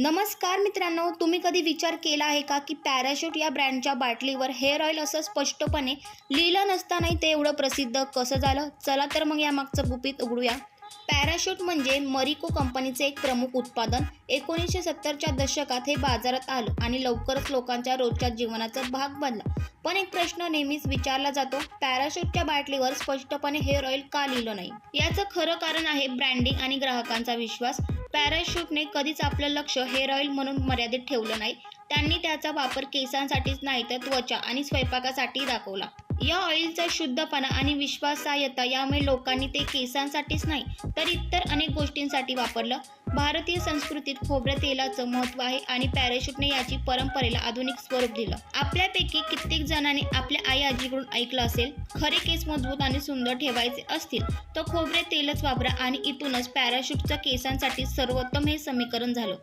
नमस्कार मित्रांनो तुम्ही कधी विचार केला आहे का की पॅराशूट या ब्रँडच्या बाटलीवर हेअर ऑइल असं स्पष्टपणे लिहिलं नसतानाही ते एवढं प्रसिद्ध कसं झालं? चला तर मग यामागचं गुपित उघडूया. पॅराशूट म्हणजे मरिको कंपनीचे एक प्रमुख उत्पादन. एकोणीसशे सत्तरच्या दशकात हे बाजारात आलं आणि लवकरच लोकांच्या रोजच्या जीवनाचा भाग बनला. पण एक प्रश्न नेहमीच विचारला जातो पॅराशूटच्या बाटलीवर स्पष्टपणे हेअर ऑइल का लिहिलं नाही? याचं खरं कारण आहे ब्रँडिंग आणि ग्राहकांचा विश्वास. पॅराशूटने कधीच आपलं लक्ष हेअर ऑइल म्हणून मर्यादित ठेवलं नाही. त्यांनी त्याचा वापर केसांसाठीच नाही तर त्वचा आणि स्वयंपाकासाठी दाखवला. या ऑइलचा शुद्धपणा आणि विश्वासार्हता यामुळे लोकांनी ते केसांसाठीच नाही तर इतर अनेक गोष्टींसाठी वापरलं. भारतीय संस्कृतीत खोबऱ्या तेलाचं महत्त्व आहे आणि पॅराशूटने याची परंपरेला आधुनिक स्वरूप दिलं. आपल्यापैकी कित्येक जणांनी आपल्या आई आजीकडून ऐकलं असेल खरे केस मजबूत आणि सुंदर ठेवायचे असतील तर खोबरे तेलच वापरा आणि इथूनच पॅराशूटचं केसांसाठी सर्वोत्तम हे समीकरण झालं.